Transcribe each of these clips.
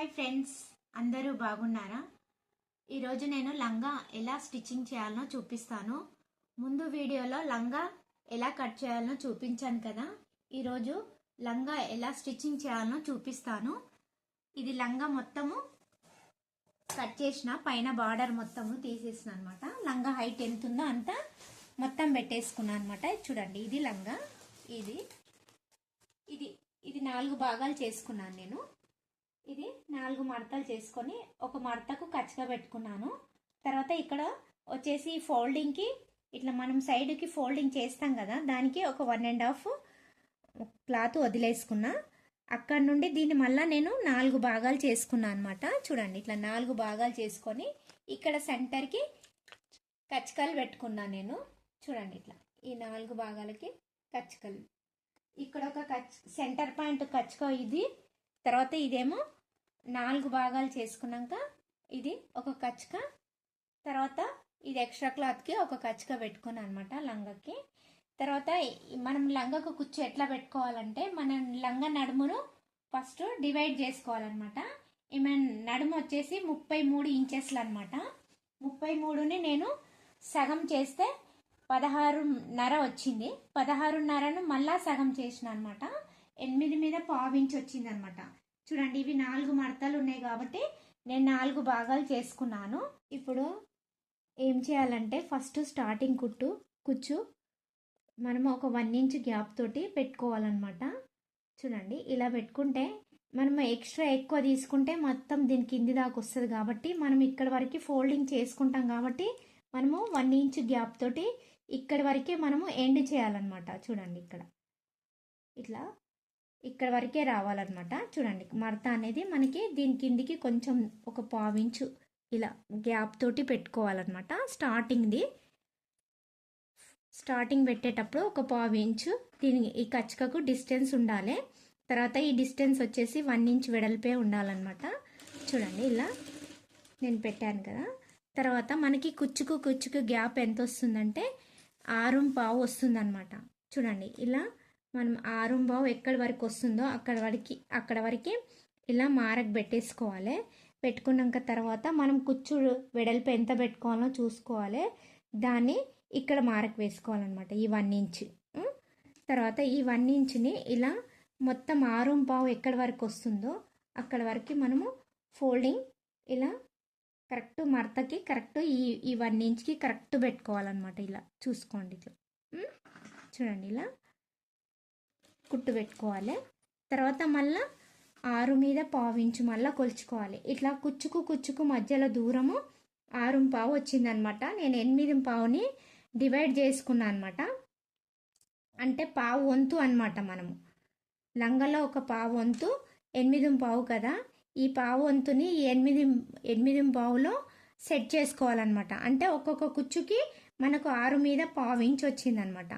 Hi friends అందరూ బాగున్నారా? ఈరోజు నేను లంగా ఎలా స్టిచ్చింగ్ చేయాలనో చూపిస్తాను. ముందు వీడియోలో లంగా ఎలా కట్ చేయాలనో చూపించాను కదా. ఈరోజు లంగా ఎలా స్టిచ్చింగ్ చేయాలనో చూపిస్తాను. ఇది లంగా మొత్తము కట్ చేసిన పైన బార్డర్ మొత్తము తీసేసిన అనమాట లంగా హైట్ ఎంత ఉందో అంతా మొత్తం పెట్టేసుకున్నాను అనమాట చూడండి ఇది లంగా ఇది. ఇది ఇది నాలుగు భాగాలు చేసుకున్నాను నేను. ఇది నాలుగు మడతలు చేసుకొని ఒక మడతకు కచ్చగా పెట్టుకున్నాను. తర్వాత ఇక్కడ వచ్చేసి ఫోల్డింగ్కి ఇట్లా మనం సైడ్కి ఫోల్డింగ్ చేస్తాం కదా దానికి ఒక వన్ అండ్ హాఫ్ క్లాత్ వదిలేసుకున్నా. అక్కడ నుండి దీన్ని మళ్ళీ నేను నాలుగు భాగాలు చేసుకున్నాను అనమాట చూడండి ఇట్లా నాలుగు భాగాలు చేసుకొని ఇక్కడ సెంటర్కి కచ్చకాలు పెట్టుకున్నాను నేను. చూడండి ఇట్లా ఈ నాలుగు భాగాలకి కచ్చకలు. ఇక్కడ ఒక కచ్ సెంటర్ పాయింట్ కచ్చుకో ఇది. తర్వాత ఇదేమో నాలుగు భాగాలు చేసుకున్నాక ఇది ఒక కచ్చక తర్వాత ఇది ఎక్స్ట్రా క్లాత్కి ఒక కచ్చక పెట్టుకున్నాను అనమాట లంగకి. తర్వాత మనం లంగకు కుచ్చు ఎట్లా పెట్టుకోవాలంటే మనం లంగ నడుమును ఫస్ట్ డివైడ్ చేసుకోవాలన్నమాట. ఈమె నడుము వచ్చేసి ముప్పై మూడు ఇంచెస్లు అనమాట ముప్పై మూడుని నేను సగం చేస్తే పదహారున్నర వచ్చింది. పదహారున్నరను మళ్ళా సగం చేసిన అనమాట ఎనిమిది మీద పావించి వచ్చింది అనమాట చూడండి ఇవి నాలుగు మడతలు ఉన్నాయి కాబట్టి నేను నాలుగు భాగాలు చేసుకున్నాను. ఇప్పుడు ఏం చేయాలంటే ఫస్ట్ స్టార్టింగ్ కుట్టు కుచ్చు. మనం ఒక వన్ ఇంచ్ గ్యాప్ తోటి పెట్టుకోవాలన్నమాట. చూడండి ఇలా పెట్టుకుంటే మనం ఎక్స్ట్రా ఎక్కువ తీసుకుంటే మొత్తం దీని కింది దాకా వస్తుంది కాబట్టి మనం ఇక్కడ వరకు ఫోల్డింగ్ చేసుకుంటాం కాబట్టి మనము వన్ ఇంచ్ గ్యాప్ తోటి ఇక్కడ వరకే మనము ఎండ్ చేయాలన్నమాట. చూడండి ఇక్కడ. ఇట్లా. ఇక్కడ వరకే రావాలన్నమాట. చూడండి మడత అనేది మనకి దీని కిందికి కొంచెం ఒక పావించు ఇలా గ్యాప్ తోటి పెట్టుకోవాలన్నమాట. స్టార్టింగ్ది స్టార్టింగ్ పెట్టేటప్పుడు ఒక పావు ఇంచు దీని ఈ కచ్చకకు డిస్టెన్స్ ఉండాలి. తర్వాత ఈ డిస్టెన్స్ వచ్చేసి వన్ ఇంచ్ వెడల్పే ఉండాలన్నమాట. చూడండి ఇలా నేను పెట్టాను కదా. తర్వాత మనకి కుచ్చుకు కుచ్చుకు గ్యాప్ ఎంత వస్తుందంటే ఆరు పావు వస్తుందన్నమాట. చూడండి ఇలా మనం ఆరు పావు ఎక్కడి వరకు వస్తుందో అక్కడ వరకు అక్కడ వరకు ఇలా మారకు పెట్టేసుకోవాలి. పెట్టుకున్నాక తర్వాత మనం కుచ్చు వెడల్పు ఎంత పెట్టుకోవాలో చూసుకోవాలి. దాన్ని ఇక్కడ మారకు వేసుకోవాలన్నమాట ఈ వన్ ఇంచ్. తర్వాత ఈ వన్ ఇంచ్ని ఇలా మొత్తం ఆరుం పావు ఎక్కడి వరకు వస్తుందో అక్కడ వరకు మనము ఫోల్డింగ్ ఇలా కరెక్ట్ మడతకి కరెక్ట్ ఈ ఈ వన్ ఇంచ్కి కరెక్ట్ పెట్టుకోవాలన్నమాట ఇలా చూసుకోండి ఇట్లా. చూడండి ఇలా. కుట్టు పెట్టుకోవాలి. తర్వాత మళ్ళా ఆరు మీద పావించు మళ్ళీ కొలుచుకోవాలి. ఇట్లా కుచ్చుకు కుచ్చుకు మధ్యలో దూరము ఆరు పావు వచ్చిందనమాట. నేను ఎనిమిది పావుని డివైడ్ చేసుకున్నా అనమాట. అంటే పావు వంతు అనమాట మనము. లంగలో ఒక పావు వంతు ఎనిమిది పావు కదా. ఈ పావు వంతుని ఎనిమిది ఎనిమిది పావులో సెట్ చేసుకోవాలన్నమాట. అంటే ఒక్కొక్క కుచ్చుకి మనకు ఆరు మీద పావు ఇంచ్ వచ్చిందనమాట.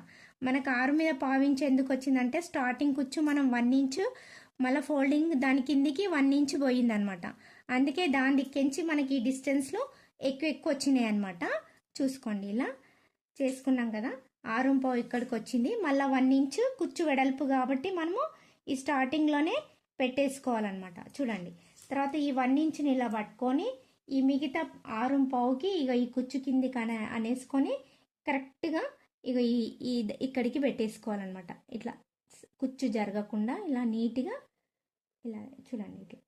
మనకు ఆరు మీద పావించి ఎందుకు వచ్చిందంటే స్టార్టింగ్ కుచ్చు మనం వన్ ఇంచు మళ్ళీ ఫోల్డింగ్ దాని కిందికి వన్ ఇంచ్ పోయిందనమాట అందుకే దాని దిక్కించి మనకి ఈ డిస్టెన్స్లో ఎక్కువ ఎక్కువ వచ్చినాయి అనమాట చూసుకోండి ఇలా చేసుకున్నాం కదా. ఆరు పావు ఇక్కడికి వచ్చింది. మళ్ళీ వన్ ఇంచ్ కుచ్చు వెడల్పు కాబట్టి మనము ఈ స్టార్టింగ్లోనే పెట్టేసుకోవాలన్నమాట. చూడండి. తర్వాత ఈ వన్ ఇంచ్ని ఇలా పట్టుకొని ఈ మిగతా ఆరు పావుకి ఇక ఈ కుచ్చు కిందికి అనేసుకొని కరెక్ట్గా ఇక ఈ ఈ ఇక్కడికి పెట్టేసుకోవాలన్నమాట. ఇట్లా కుచ్చు జరగకుండా ఇలా నీట్గా ఇలా చూడండి ఇట్లా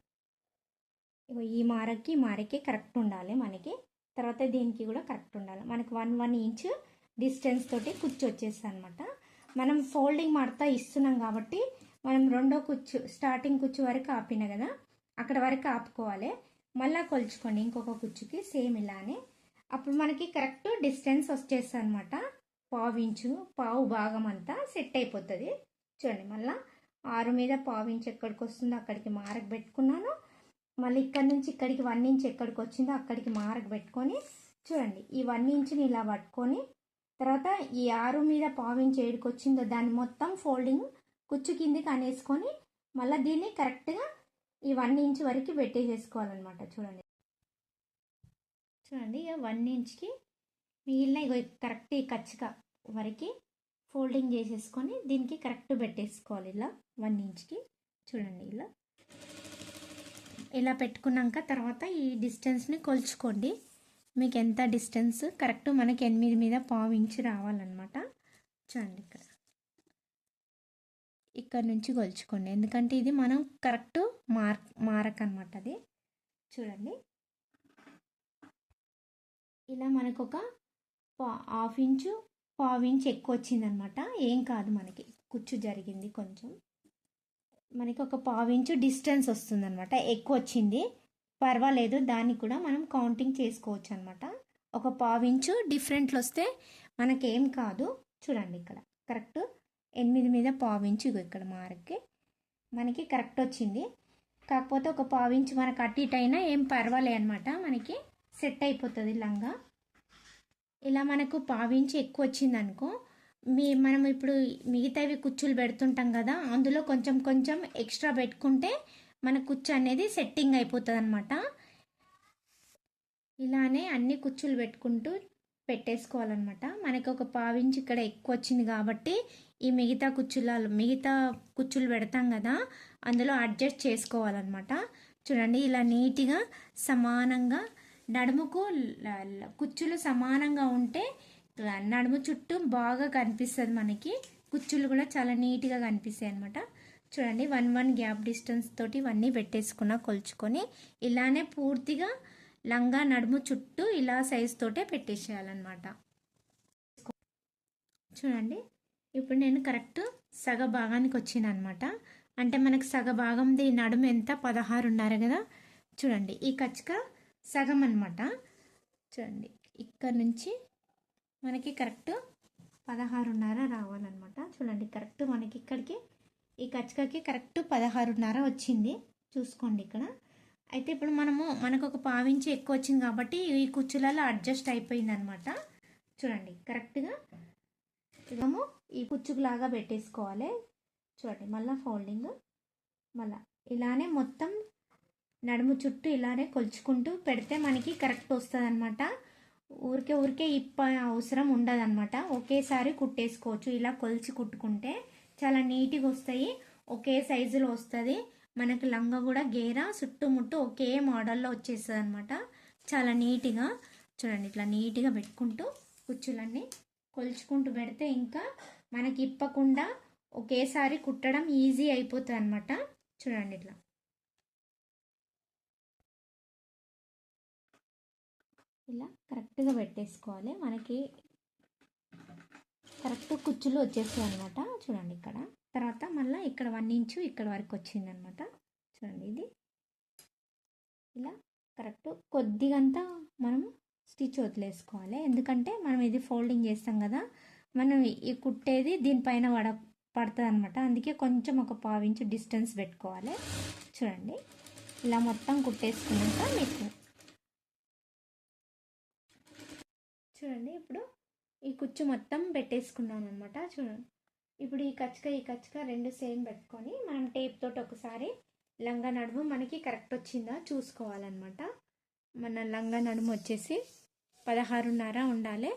ఇగో ఈ మారకి ఈ మారకి కరెక్ట్ ఉండాలి మనకి. తర్వాత దీనికి కూడా కరెక్ట్ ఉండాలి. మనకి వన్ వన్ ఇంచ్ డిస్టెన్స్ తోటి కుచ్చు వచ్చేస్తుంది అనమాట మనం ఫోల్డింగ్ మడత ఇస్తున్నాం కాబట్టి మనం రెండో కుచ్చు స్టార్టింగ్ కుచ్చు వరకు ఆపిన కదా అక్కడ వరకు ఆపుకోవాలి. మళ్ళా కొలుచుకోండి ఇంకొక కుచ్చుకి సేమ్ ఇలానే. అప్పుడు మనకి కరెక్ట్ డిస్టెన్స్ వచ్చేస్తుంది అనమాట పావు ఇంచు పావు భాగం అంతా సెట్ అయిపోతుంది. చూడండి మళ్ళీ ఆరు మీద పావు ఇంచు ఎక్కడికి వస్తుందో అక్కడికి మారక పెట్టుకున్నాను. మళ్ళీ ఇక్కడ నుంచి ఇక్కడికి వన్ ఇంచ్ ఎక్కడికి వచ్చిందో అక్కడికి మారక పెట్టుకొని చూడండి ఈ వన్ ఇంచ్ని ఇలా పట్టుకొని తర్వాత ఈ ఆరు మీద పావు ఇంచ్ ఏడుకి వచ్చిందో దాన్ని మొత్తం ఫోల్డింగ్ కుచ్చు కిందికి అనేసుకొని మళ్ళీ దీన్ని కరెక్ట్గా ఈ వన్ ఇంచ్ వరకు పెట్టేసేసుకోవాలన్నమాట చూడండి. చూడండి ఇక వన్ ఇంచ్కి మిగిలిన ఇగో కరెక్ట్ ఈ కచ్చిక. వరకు ఫోల్డింగ్ చేసేసుకొని దీనికి కరెక్ట్ పెట్టేసుకోవాలి ఇలా వన్ ఇంచ్కి. చూడండి ఇలా. ఇలా పెట్టుకున్నాక తర్వాత ఈ డిస్టెన్స్ని కొలుచుకోండి. మీకు ఎంత డిస్టెన్స్? కరెక్ట్ మనకి ఎనిమిది మీద పావు ఇంచు రావాలన్నమాట. చూడండి ఇక్కడ. ఇక్కడ నుంచి కొలుచుకోండి. ఎందుకంటే ఇది మనం కరెక్ట్ మార్క్ మారక్ అనమాట అది. చూడండి. ఇలా మనకు ఒక పా- హాఫ్ ఇంచు పావు ఇంచు ఎక్కువ వచ్చిందనమాట ఏం కాదు మనకి. కుచ్చు జరిగింది కొంచెం. మనకి ఒక పావు ఇంచు డిస్టెన్స్ వస్తుందన్నమాట ఎక్కువ వచ్చింది పర్వాలేదు దాన్ని కూడా మనం కౌంటింగ్ చేసుకోవచ్చు అనమాట ఒక పావు ఇంచు డిఫరెంట్లు వస్తే మనకేం కాదు. చూడండి ఇక్కడ. కరెక్ట్? ఎనిమిది మీద పావు ఇంచు ఇక్కడ మార్క్కి. మనకి కరెక్ట్ వచ్చింది కాకపోతే ఒక పావు ఇంచు మనకు అటు ఇటు అయినా ఏం పర్వాలే అనమాట మనకి సెట్ అయిపోతుంది లంగా. ఇలా మనకు పావించి ఎక్కువ వచ్చింది అనుకో మీ మనం ఇప్పుడు మిగతావి కుచ్చులు పెడుతుంటాం కదా అందులో కొంచెం కొంచెం ఎక్స్ట్రా పెట్టుకుంటే మన కుచ్చు అనేది సెట్టింగ్ అయిపోతుంది అనమాట ఇలానే అన్ని కుచ్చులు పెట్టుకుంటూ పెట్టేసుకోవాలన్నమాట. మనకు ఒక పావించి ఇక్కడ ఎక్కువ వచ్చింది కాబట్టి ఈ మిగతా కుచ్చుల మిగతా కుచ్చులు పెడతాం కదా అందులో అడ్జస్ట్ చేసుకోవాలన్నమాట. చూడండి ఇలా నీట్గా సమానంగా నడుముకు ల- కుచ్చులు సమానంగా ఉంటే నడుము చుట్టూ బాగా కనిపిస్తుంది మనకి. కుచ్చులు కూడా చాలా నీట్గా కనిపిస్తాయి అనమాట చూడండి వన్ వన్ గ్యాప్ డిస్టెన్స్ తోటి ఇవన్నీ పెట్టేసుకున్న కొలుచుకొని ఇలానే పూర్తిగా లంగా నడుము చుట్టూ ఇలా సైజ్ తోటే పెట్టేసేయాలన్నమాట. చూడండి ఇప్పుడు నేను కరెక్ట్ సగ భాగానికి వచ్చిన అనమాట అంటే మనకు సగ భాగంది నడుము ఎంత? పదహారున్నర కదా? చూడండి ఈ కచ్చిక సగం అనమాట చూడండి ఇక్కడ నుంచి మనకి కరెక్ట్ పదహారున్నర రావాలన్నమాట. చూడండి కరెక్ట్ మనకి ఇక్కడికి ఈ కచ్చకాకి కరెక్ట్ పదహారున్నర వచ్చింది. చూసుకోండి ఇక్కడ. అయితే ఇప్పుడు మనము మనకు ఒక పావించి ఎక్కువ వచ్చింది కాబట్టి ఈ కుచ్చులలో అడ్జస్ట్ అయిపోయింది అనమాట చూడండి కరెక్ట్గా ఇదము ఈ కుచ్చుకులాగా పెట్టేసుకోవాలి. చూడండి మళ్ళీ ఫోల్డింగ్ మళ్ళీ ఇలానే మొత్తం నడుము చుట్టూ ఇలానే కొలుచుకుంటూ పెడితే మనకి కరెక్ట్ వస్తుంది అనమాట ఊరికే ఊరికే ఇప్ప అవసరం ఉండదన్నమాట. ఒకేసారి కుట్టేసుకోవచ్చు. ఇలా కొలిచి కుట్టుకుంటే చాలా నీట్గా వస్తాయి. ఒకే సైజులో వస్తుంది. మనకి లంగా కూడా గేరా చుట్టుముట్టు ఒకే మోడల్లో వచ్చేస్తుంది అనమాట చాలా నీట్గా చూడండి ఇట్లా నీట్గా పెట్టుకుంటూ కుచ్చులన్నీ కొలుచుకుంటూ పెడితే ఇంకా మనకి ఇప్పకుండా ఒకేసారి కుట్టడం ఈజీ అయిపోతుంది అనమాట చూడండి ఇట్లా. ఇలా కరెక్ట్గా పెట్టేసుకోవాలి. మనకి కరెక్ట్ కుచ్చులు వచ్చేస్తాయి అనమాట చూడండి ఇక్కడ. తర్వాత మళ్ళీ ఇక్కడ వన్ ఇంచు ఇక్కడ వరకు వచ్చిందనమాట చూడండి ఇది. ఇలా కరెక్ట్ కొద్దిగంతా మనం స్టిచ్ వదిలేసుకోవాలి. ఎందుకంటే మనం ఇది ఫోల్డింగ్ చేస్తాం కదా. మనం ఈ కుట్టేది దీనిపైన పడ పడుతుంది అనమాట అందుకే కొంచెం ఒక పావించు డిస్టెన్స్ పెట్టుకోవాలి. చూడండి. ఇలా మొత్తం కుట్టేసుకున్నాక మీకు చూడండి. ఇప్పుడు ఈ కుచ్చు మొత్తం పెట్టేసుకున్నాను అనమాట చూడండి ఇప్పుడు ఈ కచ్చక ఈ కచ్చక రెండు సేమ్ పెట్టుకొని మనం టేప్ తోటి ఒకసారి లంగా నడుము మనకి కరెక్ట్ వచ్చిందా చూసుకోవాలన్నమాట. మన లంగా నడుము వచ్చేసి పదహారున్నర ఉండాలి.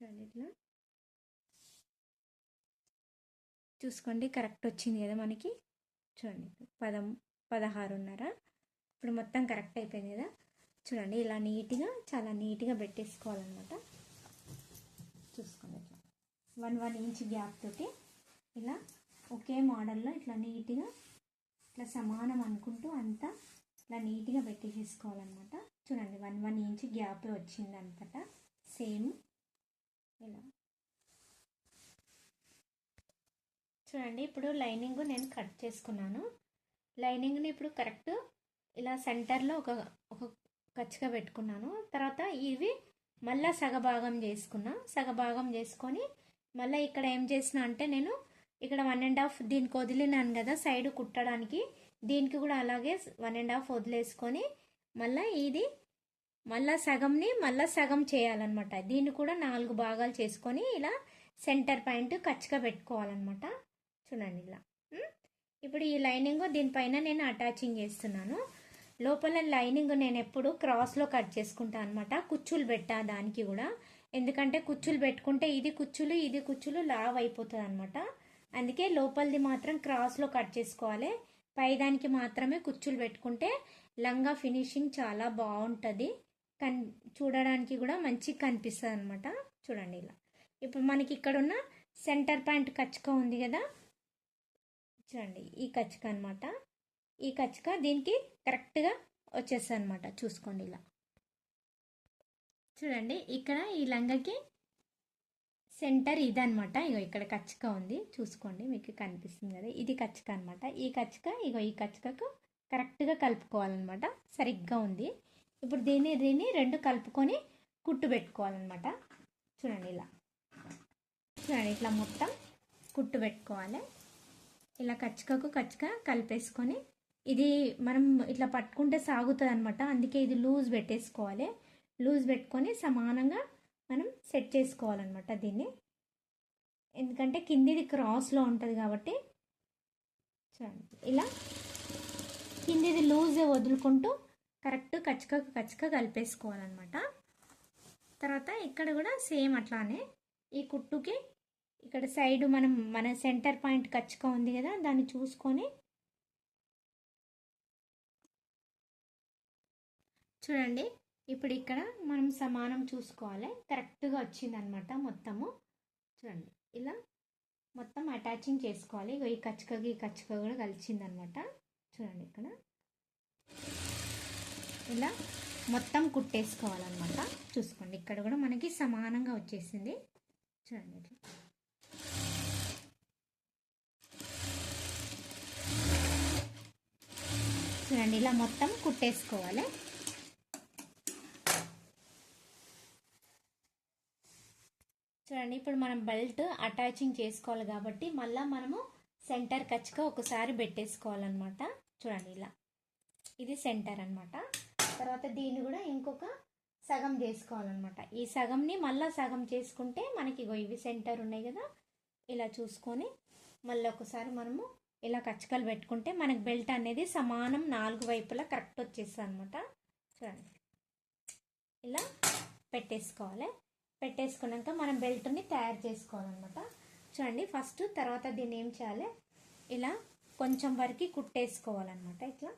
చూడండి ఇట్లా. చూసుకోండి కరెక్ట్ వచ్చింది కదా మనకి. చూడండి పదం పదహారున్నర. ఇప్పుడు మొత్తం కరెక్ట్ అయిపోయింది కదా? చూడండి ఇలా నీట్గా చాలా నీట్గా పెట్టేసుకోవాలన్నమాట. చూసుకోండి ఇట్లా. వన్ వన్ ఇంచ్ గ్యాప్ తోటి ఇలా ఒకే మోడల్లో ఇట్లా నీట్గా ఇట్లా సమానం అనుకుంటూ అంతా ఇట్లా నీట్గా పెట్టేసేసుకోవాలన్నమాట. చూడండి వన్ వన్ ఇంచ్ గ్యాప్ వచ్చింది అనమాట సేమ్ ఇలా. చూడండి ఇప్పుడు లైనింగ్ నేను కట్ చేసుకున్నాను. లైనింగ్ని ఇప్పుడు కరెక్ట్ ఇలా సెంటర్లో ఒక ఒక కచ్చిగా పెట్టుకున్నాను. తర్వాత ఇవి మళ్ళీ సగభాగం చేసుకున్నా సగభాగం చేసుకొని మళ్ళీ ఇక్కడ ఏం చేసిన అంటే నేను ఇక్కడ వన్ అండ్ హాఫ్ దీనికి వదిలినాను కదా సైడ్ కుట్టడానికి దీనికి కూడా అలాగే వన్ అండ్ హాఫ్ వదిలేసుకొని మళ్ళీ ఇది మళ్ళా సగంని మళ్ళా సగం చేయాలన్నమాట. దీన్ని కూడా నాలుగు భాగాలు చేసుకొని ఇలా సెంటర్ పాయింట్ కచ్చిగా పెట్టుకోవాలన్నమాట. చూడండి ఇలా. ఇప్పుడు ఈ లైనింగ్ దీనిపైన నేను అటాచింగ్ చేస్తున్నాను. లోపల లైనింగ్ నేను ఎప్పుడు క్రాస్లో కట్ చేసుకుంటాను అనమాట కుచ్చులు పెట్టా దానికి కూడా. ఎందుకంటే కుచ్చులు పెట్టుకుంటే ఇది కుచ్చులు ఇది కుచ్చులు లావ్ అయిపోతుంది అనమాట అందుకే లోపలిది మాత్రం క్రాస్లో కట్ చేసుకోవాలి. పైదానికి మాత్రమే కుచ్చులు పెట్టుకుంటే లంగా ఫినిషింగ్ చాలా బాగుంటుంది. కన్ చూడడానికి కూడా మంచిగా కనిపిస్తుంది అనమాట చూడండి ఇలా. ఇప్పుడు మనకి ఇక్కడ ఉన్న సెంటర్ పాయింట్ కచ్చుక ఉంది కదా. చూడండి ఈ కచ్చిక అనమాట ఈ కచ్చిక దీనికి కరెక్ట్గా వచ్చేస్తుంది అనమాట చూసుకోండి ఇలా. చూడండి ఇక్కడ ఈ లంగకి సెంటర్ ఇదనమాట ఇగో ఇక్కడ కచ్చిక ఉంది. చూసుకోండి మీకు కనిపిస్తుంది కదా ఇది కచ్చిక అనమాట ఈ కచ్చిక ఇగో ఈ కచ్చికకు కరెక్ట్గా కలుపుకోవాలన్నమాట. సరిగ్గా ఉంది. ఇప్పుడు దీన్ని దీన్ని రెండు కలుపుకొని కుట్టు పెట్టుకోవాలన్నమాట. చూడండి ఇలా. చూడండి ఇట్లా మొత్తం కుట్టు పెట్టుకోవాలి. ఇలా కచ్చికకు కచ్చిక కలిపేసుకొని ఇది మనం ఇట్లా పట్టుకుంటే సాగుతుంది అనమాట అందుకే ఇది లూజ్ పెట్టేసుకోవాలి. లూజ్ పెట్టుకొని సమానంగా మనం సెట్ చేసుకోవాలన్నమాట దీన్ని. ఎందుకంటే కిందిది క్రాస్లో ఉంటుంది కాబట్టి. చూడండి. ఇలా కిందిది లూజ్ వదులుకుంటూ కరెక్ట్ కచ్చక కచ్చక కలిపేసుకోవాలన్నమాట. తర్వాత ఇక్కడ కూడా సేమ్ అట్లానే ఈ కుట్టుకి ఇక్కడ సైడ్ మనం మన సెంటర్ పాయింట్ కచ్చక ఉంది కదా దాన్ని చూసుకొని చూడండి. ఇప్పుడు ఇక్కడ మనం సమానం చూసుకోవాలి. కరెక్ట్గా వచ్చిందనమాట మొత్తము. చూడండి. ఇలా మొత్తం అటాచింగ్ చేసుకోవాలి. ఇగో ఈ కచ్చకకి ఈ కచ్చక కూడా కలిసిందనమాట. చూడండి ఇక్కడ. ఇలా మొత్తం కుట్టేసుకోవాలన్నమాట చూసుకోండి. ఇక్కడ కూడా మనకి సమానంగా వచ్చేసింది. చూడండి. చూడండి ఇలా మొత్తం కుట్టేసుకోవాలి. చూడండి ఇప్పుడు మనం బెల్ట్ అటాచింగ్ చేసుకోవాలి కాబట్టి మళ్ళీ మనము సెంటర్ కచ్చక ఒకసారి పెట్టేసుకోవాలన్నమాట. చూడండి ఇలా. ఇది సెంటర్ అనమాట తర్వాత దీన్ని కూడా ఇంకొక సగం చేసుకోవాలన్నమాట. ఈ సగంని మళ్ళీ సగం చేసుకుంటే మనకి ఇగో ఇవి సెంటర్ ఉన్నాయి కదా ఇలా చూసుకొని మళ్ళీ ఒకసారి మనము ఇలా కచ్చకలు పెట్టుకుంటే మనకు బెల్ట్ అనేది సమానం నాలుగు వైపులా కరెక్ట్ వచ్చేస్తుంది అనమాట చూడండి. ఇలా పెట్టేసుకోవాలి. పెట్టేసుకున్నాక మనం బెల్ట్ని తయారు చేసుకోవాలన్నమాట. చూడండి ఫస్ట్ తర్వాత దీన్ని ఏం చేయాలి? ఇలా కొంచెం వరకు కుట్టేసుకోవాలన్నమాట ఇట్లా.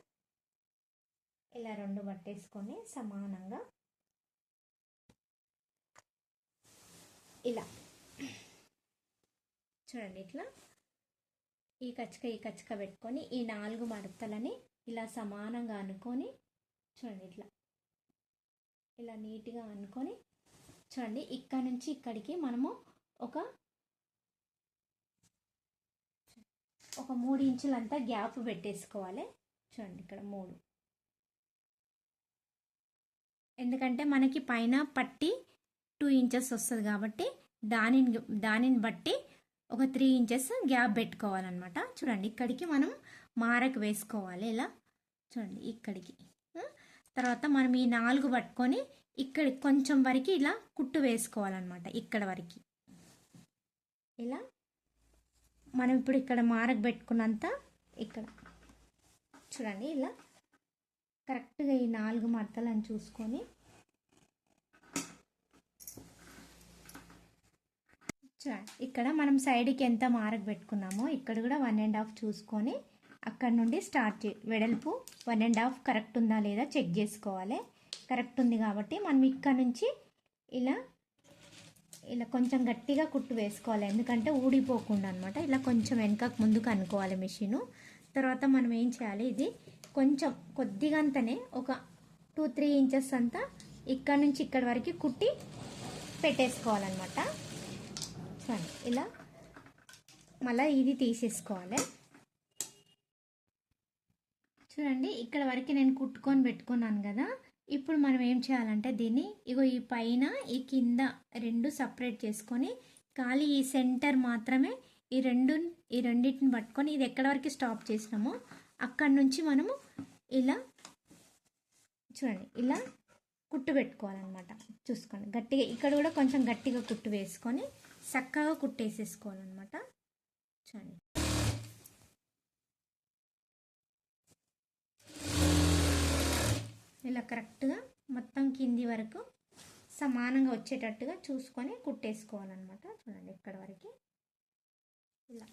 ఇలా రెండు పట్టేసుకొని సమానంగా ఇలా. చూడండి ఇట్లా ఈ కచ్చిక ఈ కచ్చిక పెట్టుకొని ఈ నాలుగు మడతలని ఇలా సమానంగా అనుకొని చూడండి ఇట్లా. ఇలా నీట్గా అనుకొని చూడండి ఇక్కడ నుంచి ఇక్కడికి మనము ఒక ఒక మూడు ఇంచులంతా గ్యాప్ పెట్టేసుకోవాలి. చూడండి ఇక్కడ మూడు. ఎందుకంటే మనకి పైన పట్టి టూ ఇంచెస్ వస్తుంది కాబట్టి దానిని దానిని బట్టి ఒక త్రీ ఇంచెస్ గ్యాప్ పెట్టుకోవాలన్నమాట. చూడండి ఇక్కడికి మనం మారకు వేసుకోవాలి. ఇలా చూడండి ఇక్కడికి. తర్వాత మనం ఈ నాలుగు పట్టుకొని ఇక్కడ కొంచెం వరకు ఇలా కుట్టు వేసుకోవాలన్నమాట ఇక్కడ వరకు. ఇలా మనం ఇప్పుడు ఇక్కడ మారకు పెట్టుకున్నంత ఇక్కడ. చూడండి ఇలా. కరెక్ట్గా ఈ నాలుగు మడతలను చూసుకొని ఇక్కడ మనం సైడ్కి ఎంత మారకు పెట్టుకున్నామో ఇక్కడ కూడా వన్ అండ్ హాఫ్ చూసుకొని అక్కడ నుండి స్టార్ట్ వెడల్పు వన్ అండ్ హాఫ్ కరెక్ట్ ఉందా లేదా చెక్ చేసుకోవాలి. కరెక్ట్ ఉంది కాబట్టి మనం ఇక్కడ నుంచి ఇలా ఇలా కొంచెం గట్టిగా కుట్టు వేసుకోవాలి. ఎందుకంటే ఊడిపోకుండా అనమాట ఇలా కొంచెం వెనకకు ముందుకు అనుకోవాలి మిషను. తర్వాత మనం ఏం చేయాలి? ఇది కొంచెం కొద్దిగా అంతనే ఒక టూ త్రీ ఇంచెస్ అంతా ఇక్కడ నుంచి ఇక్కడ వరకు కుట్టి పెట్టేసుకోవాలన్నమాట. చూడండి. ఇలా మళ్ళీ ఇది తీసేసుకోవాలి. చూడండి ఇక్కడ వరకు నేను కుట్టుకొని పెట్టుకున్నాను కదా. ఇప్పుడు మనం ఏం చేయాలంటే దీన్ని ఇగో ఈ పైన ఈ కింద రెండు సపరేట్ చేసుకొని ఖాళీ ఈ సెంటర్ మాత్రమే ఈ రెండు ఈ రెండింటిని పట్టుకొని ఇది ఎక్కడ వరకు స్టాప్ చేసినామో అక్కడ నుంచి మనము ఇలా చూడండి ఇలా కుట్టు పెట్టుకోవాలన్నమాట. చూసుకోండి. గట్టిగా ఇక్కడ కూడా కొంచెం గట్టిగా కుట్టు వేసుకొని చక్కగా కుట్టేసేసుకోవాలన్నమాట. చూడండి. ఇలా కరెక్ట్గా మొత్తం కింది వరకు సమానంగా వచ్చేటట్టుగా చూసుకొని కుట్టేసుకోవాలన్నమాట. చూడండి ఇక్కడ వరకు. ఇలా.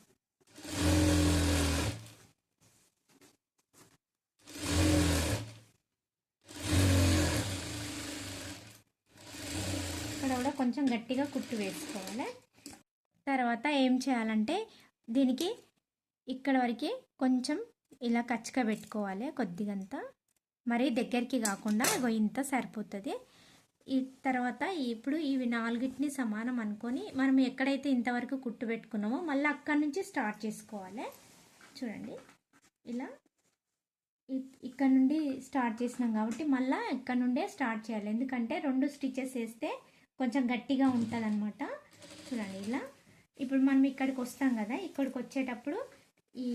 ఇక్కడ కూడా కొంచెం గట్టిగా కుట్టు వేసుకోవాలి. తర్వాత ఏం చేయాలంటే దీనికి ఇక్కడ వరకు కొంచెం ఇలా కచ్చక పెట్టుకోవాలి కొద్దిగంత. మరీ దగ్గరికి కాకుండా ఇగో ఇంత సరిపోతుంది. ఈ తర్వాత ఇప్పుడు ఇవి నాలుగిటిని సమానం అనుకొని మనం ఎక్కడైతే ఇంతవరకు కుట్టు పెట్టుకున్నామో మళ్ళీ అక్కడి నుంచి స్టార్ట్ చేసుకోవాలి. చూడండి. ఇలా ఇ- ఇక్కడ నుండి స్టార్ట్ చేసినాం కాబట్టి మళ్ళీ ఇక్కడ నుండే స్టార్ట్ చేయాలి. ఎందుకంటే రెండు స్టిచెస్ వేస్తే కొంచెం గట్టిగా ఉంటుంది చూడండి ఇలా. ఇప్పుడు మనం ఇక్కడికి వస్తాం కదా ఇక్కడికి వచ్చేటప్పుడు ఈ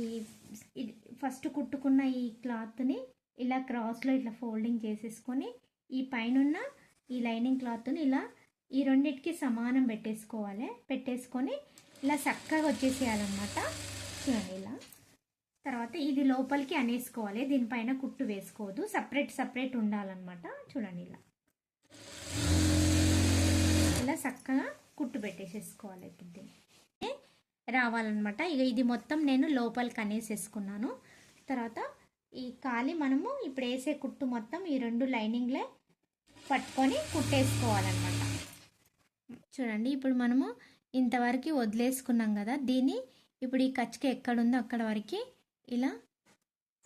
ఫస్ట్ కుట్టుకున్న ఈ క్లాత్ని ఇలా క్రాస్లో ఇట్లా ఫోల్డింగ్ చేసేసుకొని ఈ పైనున్న ఈ లైనింగ్ క్లాత్ని ఇలా ఈ రెండింటికి సమానం పెట్టేసుకోవాలి. పెట్టేసుకొని ఇలా చక్కగా వచ్చేసేయాలన్నమాట. చూడండి ఇలా. తర్వాత ఇది లోపలికి అనేసుకోవాలి. దీనిపైన కుట్టు వేసుకోవద్దు. సపరేట్ సపరేట్ ఉండాలన్నమాట. చూడండి ఇలా. ఇలా చక్కగా కుట్టు పెట్టేసేసుకోవాలి ఇప్పుడు రావాలన్నమాట. ఇక ఇది మొత్తం నేను లోపలికి అనేసేసుకున్నాను తర్వాత ఈ కాలి మనము ఇప్పుడు వేసే కుట్టు మొత్తం ఈ రెండు లైనింగ్లే పట్టుకొని కుట్టేసుకోవాలన్నమాట. చూడండి ఇప్పుడు మనము ఇంతవరకు వదిలేసుకున్నాం కదా దీన్ని ఇప్పుడు ఈ కచ్చిక ఎక్కడుందో అక్కడ వరకు ఇలా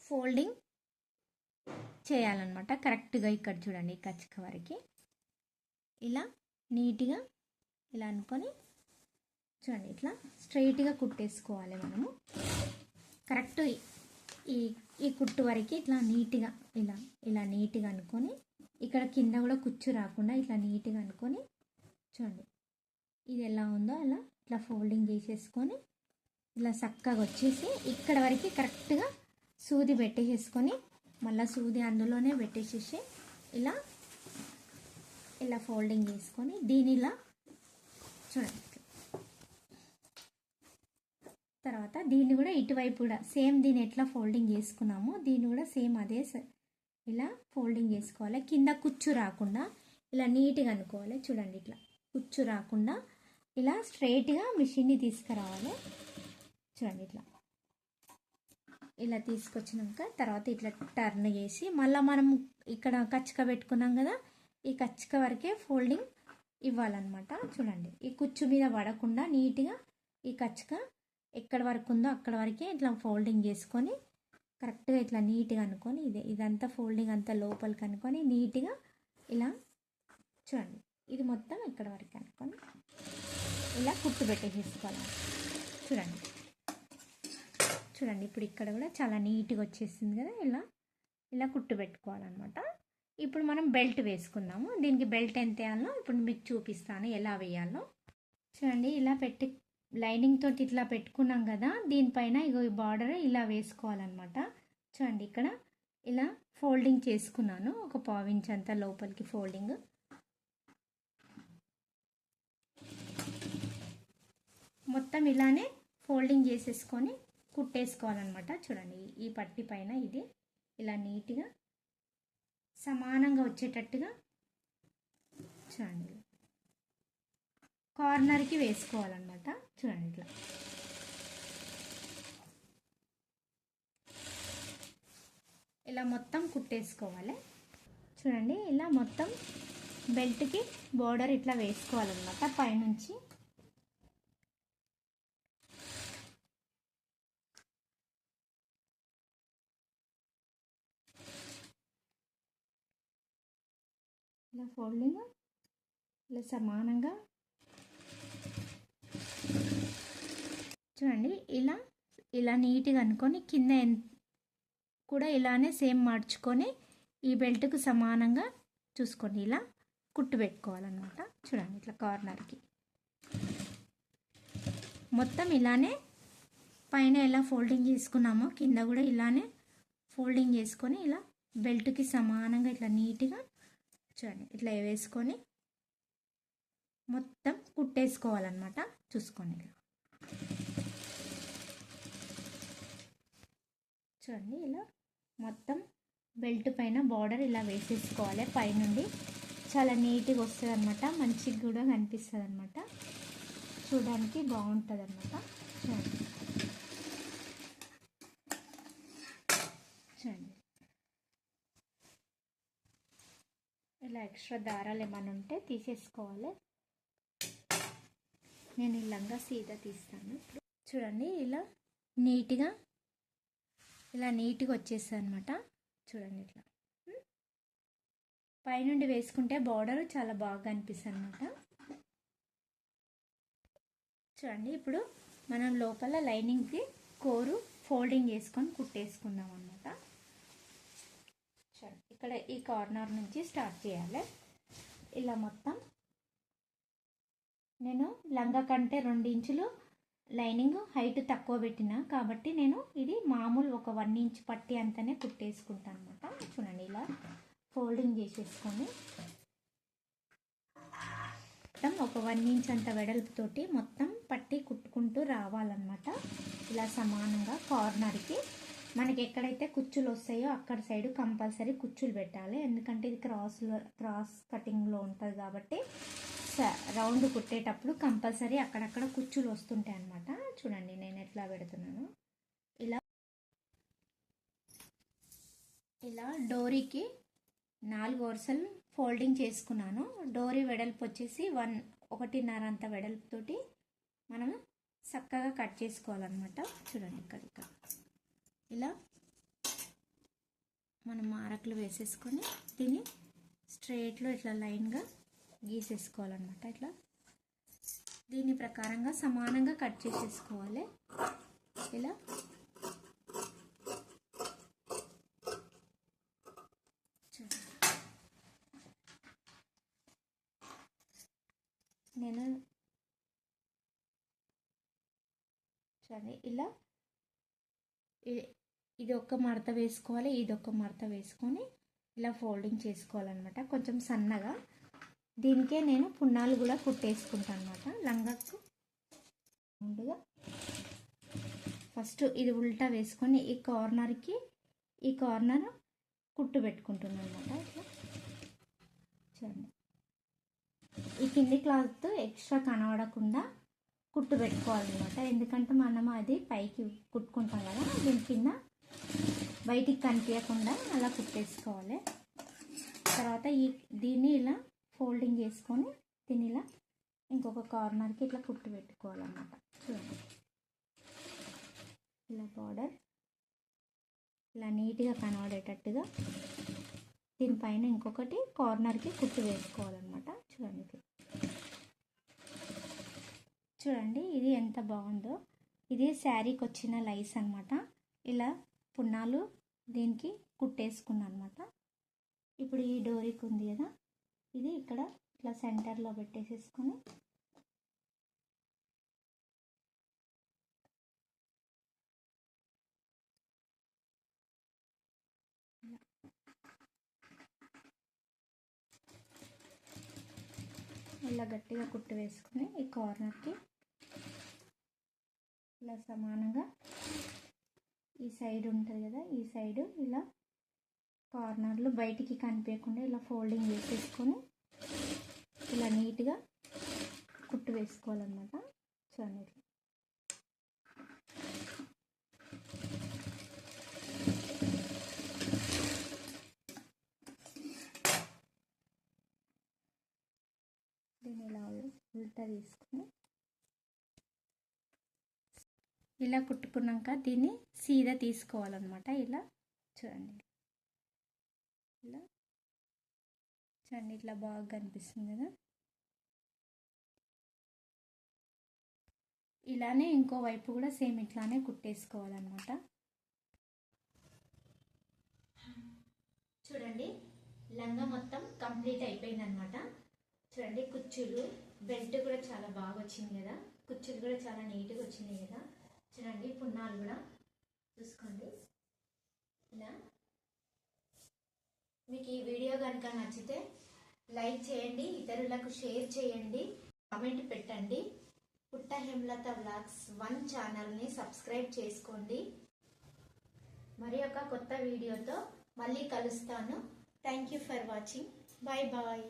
ఫోల్డింగ్ చేయాలన్నమాట. కరెక్ట్గా ఇక్కడ చూడండి ఈ కచ్చిక వరకు. ఇలా నీట్గా ఇలా అనుకొని చూడండి ఇట్లా స్ట్రైట్గా కుట్టేసుకోవాలి మనము. కరెక్ట్ ఈ ఈ కుట్టు వరకు ఇట్లా నీట్గా ఇలా ఇలా నీట్గా అనుకొని ఇక్కడ కింద కూడా కుచ్చు రాకుండా ఇట్లా నీట్గా అనుకొని చూడండి. ఇది ఎలా ఉందో అలా ఇట్లా ఫోల్డింగ్ చేసేసుకొని ఇలా చక్కగా వచ్చేసి ఇక్కడ వరకు కరెక్ట్గా సూది పెట్టేసేసుకొని మళ్ళీ సూది అందులోనే పెట్టేసేసి ఇలా ఇలా ఫోల్డింగ్ చేసుకొని దీని ఇలా చూడండి. తర్వాత దీన్ని కూడా ఇటువైపు కూడా సేమ్ దీన్ని ఎట్లా ఫోల్డింగ్ చేసుకున్నామో దీన్ని కూడా సేమ్ అదే ఇలా ఫోల్డింగ్ చేసుకోవాలి. కింద కుచ్చు రాకుండా ఇలా నీట్గా అనుకోవాలి. చూడండి ఇట్లా కుచ్చు రాకుండా ఇలా స్ట్రైట్గా మిషన్ని తీసుకురావాలి. చూడండి ఇట్లా ఇలా తీసుకొచ్చినాక తర్వాత ఇట్లా టర్న్ చేసి మళ్ళీ మనం ఇక్కడ కచ్చిక పెట్టుకున్నాం కదా ఈ కచ్చిక వరకే ఫోల్డింగ్ ఇవ్వాలన్నమాట. చూడండి ఈ కుచ్చు మీద పడకుండా నీట్గా ఈ కచ్చిక ఎక్కడ వరకు ఉందో అక్కడ వరకే ఇట్లా ఫోల్డింగ్ చేసుకొని కరెక్ట్గా ఇట్లా నీట్గా అనుకొని ఇదే ఇదంతా ఫోల్డింగ్ అంతా లోపలికి అనుకొని నీట్గా ఇలా చూడండి. ఇది మొత్తం ఇక్కడ వరకు అనుకొని ఇలా కుట్టు పెట్టేసేసుకోవాలి. చూడండి. చూడండి ఇప్పుడు ఇక్కడ కూడా చాలా నీట్గా వచ్చేసింది కదా ఇలా ఇలా కుట్టు పెట్టుకోవాలన్నమాట. ఇప్పుడు మనం బెల్ట్ వేసుకుందాము. దీనికి బెల్ట్ ఎంత వేయాలో ఇప్పుడు మీకు చూపిస్తాను ఎలా వేయాలో. చూడండి ఇలా పెట్టి లైనింగ్ తోటి ఇట్లా పెట్టుకున్నాం కదా దీనిపైన ఇగో ఈ బార్డర్ ఇలా వేసుకోవాలన్నమాట. చూడండి ఇక్కడ ఇలా ఫోల్డింగ్ చేసుకున్నాను ఒక పావించ్ అంతా లోపలికి ఫోల్డింగ్. మొత్తం ఇలానే ఫోల్డింగ్ చేసేసుకొని కుట్టేసుకోవాలన్నమాట. చూడండి ఈ పట్టి పైన ఇది ఇలా నీట్గా సమానంగా వచ్చేటట్టుగా చూడండి. కార్నర్కి వేసుకోవాలన్నమాట. చూడండి ఇట్లా ఇలా మొత్తం కుట్టేసుకోవాలి. చూడండి ఇలా మొత్తం బెల్ట్కి బోర్డర్ ఇట్లా వేసుకోవాలన్నమాట పైనుంచి. ఇలా ఫోల్డింగ్ ఇలా సమానంగా చూడండి ఇలా ఇలా నీట్గా అనుకొని కింద కూడా ఇలానే సేమ్ మార్చుకొని ఈ బెల్ట్కు సమానంగా చూసుకోండి. ఇలా కుట్టు పెట్టుకోవాలన్నమాట. చూడండి ఇట్లా కార్నర్కి. మొత్తం ఇలానే పైన ఎలా ఫోల్డింగ్ చేసుకున్నామో కింద కూడా ఇలానే ఫోల్డింగ్ చేసుకొని ఇలా బెల్ట్కి సమానంగా ఇట్లా నీట్గా చూడండి ఇట్లా వేసుకొని మొత్తం కుట్టేసుకోవాలన్నమాట చూసుకోండి. ఇలా చూడండి ఇలా మొత్తం బెల్ట్ పైన బార్డర్ ఇలా వేసేసుకోవాలి. పైనుండి చాలా నీట్గా వస్తుంది అనమాట మంచిగా కూడా కనిపిస్తుంది అనమాట చూడడానికి బాగుంటుంది అనమాట చూడండి. చూడండి. ఇలా ఎక్స్ట్రా దారాలు ఏమైనా ఉంటే తీసేసుకోవాలి. నేను ఈ లంగా సీత తీస్తాను. చూడండి ఇలా నీట్గా ఇలా నీట్గా వచ్చేస్తుంది అనమాట చూడండి ఇట్లా. పైనుండి వేసుకుంటే బార్డర్ చాలా బాగా అనిపిస్తుంది అనమాట చూడండి ఇప్పుడు మనం లోపల లైనింగ్కి కోరు ఫోల్డింగ్ చేసుకొని కుట్టేసుకుందాం అనమాట ఇక్కడ ఈ కార్నర్ నుంచి స్టార్ట్ చేయాలి. ఇలా మొత్తం నేను లంగా కంటే రెండు ఇంచులు లైనింగ్ హైట్ తక్కువ పెట్టిన కాబట్టి నేను ఇది మామూలు ఒక వన్ ఇంచ్ పట్టి అంతనే కుట్టేసుకుంటాను అనమాట చూడండి ఇలా ఫోల్డింగ్ చేసేసుకొని మొత్తం ఒక వన్ ఇంచ్ అంత వెడల్పుతోటి మొత్తం పట్టి కుట్టుకుంటూ రావాలన్నమాట. ఇలా సమానంగా కార్నర్కి మనకి ఎక్కడైతే కుచ్చులు వస్తాయో అక్కడ సైడ్ కంపల్సరీ కుచ్చులు పెట్టాలి. ఎందుకంటే ఇది క్రాస్లో క్రాస్ కటింగ్లో ఉంటుంది కాబట్టి రౌండ్ కుట్టేటప్పుడు కంపల్సరీ అక్కడక్కడ కుచ్చులు వస్తుంటాయి అనమాట చూడండి నేను ఎట్లా పెడుతున్నాను. ఇలా ఇలా డోరీకి నాలుగు వరుసలు ఫోల్డింగ్ చేసుకున్నాను. డోరీ వెడల్పు వచ్చేసి వన్ ఒకటిన్నర అంత వెడల్పుతోటి మనం చక్కగా కట్ చేసుకోవాలన్నమాట. చూడండి ఇక్కడ ఇక్కడ. ఇలా మనం మారకులు వేసేసుకొని దీన్ని స్ట్రైట్లో ఇట్లా లైన్గా గీసేసుకోవాలన్నమాట ఇట్లా. దీని ప్రకారంగా సమానంగా కట్ చేసేసుకోవాలి. ఇలా. నేను చూడండి ఇలా. ఇది ఒక్క మడత వేసుకోవాలి ఇది ఒక్క మడత వేసుకొని ఇలా ఫోల్డింగ్ చేసుకోవాలన్నమాట. కొంచెం సన్నగా. దీనికే నేను పున్నాలు కూడా కుట్టేసుకుంటాను అనమాట లంగాకు ముందుగా ఫస్ట్ ఇది ఉల్టా వేసుకొని ఈ కార్నర్కి ఈ కార్నర్ కుట్టు పెట్టుకుంటున్నాను అనమాట ఇట్లా. చూడండి. ఈ కింది క్లాత్ ఎక్స్ట్రా కనబడకుండా కుట్టు పెట్టుకోవాలన్నమాట. ఎందుకంటే మనం అది పైకి కుట్టుకుంటాం కదా దీని కింద బయటికి కనిపించకుండా అలా కుట్టేసుకోవాలి. తర్వాత ఈ దీన్ని ఇలా ఫోల్డింగ్ చేసుకొని దీన్ని ఇలా ఇంకొక కార్నర్కి ఇట్లా కుట్టు పెట్టుకోవాలన్నమాట. చూడండి. ఇలా బార్డర్ ఇలా నీట్గా కనబడేటట్టుగా దీనిపైన ఇంకొకటి కార్నర్కి కుట్టు వేసుకోవాలన్నమాట. చూడండి చూడండి ఇది ఎంత బాగుందో. ఇది శారీకి వచ్చిన లైస్ అనమాట ఇలా పున్నాలు దీనికి కుట్టేసుకున్నాను అనమాట ఇప్పుడు ఈ డోరీకి ఉంది కదా ఇది ఇక్కడ ఇట్లా సెంటర్లో పెట్టేసేసుకొని ఇలా గట్టిగా కుట్టు వేసుకుని ఈ కార్నర్కి ఇలా సమానంగా ఈ సైడ్ ఉంటుంది కదా ఈ సైడ్ ఇలా కార్నర్లు బయటికి కనిపించకుండా ఇలా ఫోల్డింగ్ వేసేసుకొని ఇలా నీట్గా కుట్టు వేసుకోవాలన్నమాట. చూడండి దీన్ని ఇలా ఉల్టా తీసుకుని ఇలా కుట్టుకున్నాక దీన్ని సీదా తీసుకోవాలన్నమాట. ఇలా చూడండి. ఇలా. చూడండి ఇట్లా బాగా కనిపిస్తుంది కదా. ఇలానే ఇంకో వైపు కూడా సేమ్ ఇట్లానే కుట్టేసుకోవాలన్నమాట. చూడండి లంగా మొత్తం కంప్లీట్ అయిపోయిందనమాట చూడండి కుచ్చులు బెల్ట్ కూడా చాలా బాగా వచ్చింది కదా. కుచ్చులు కూడా చాలా నీట్గా వచ్చినాయి కదా. చూడండి పున్నాలు కూడా. చూసుకోండి. ఇలా. మీకు ఈ వీడియో కనుక నచ్చితే లైక్ చేయండి ఇతరులకు షేర్ చేయండి కామెంట్ పెట్టండి. పుట్ట హేమలత వ్లాగ్స్ వన్ ఛానల్ని సబ్స్క్రైబ్ చేసుకోండి. మరి ఒక కొత్త వీడియోతో మళ్ళీ కలుస్తాను. Thank you for watching bye bye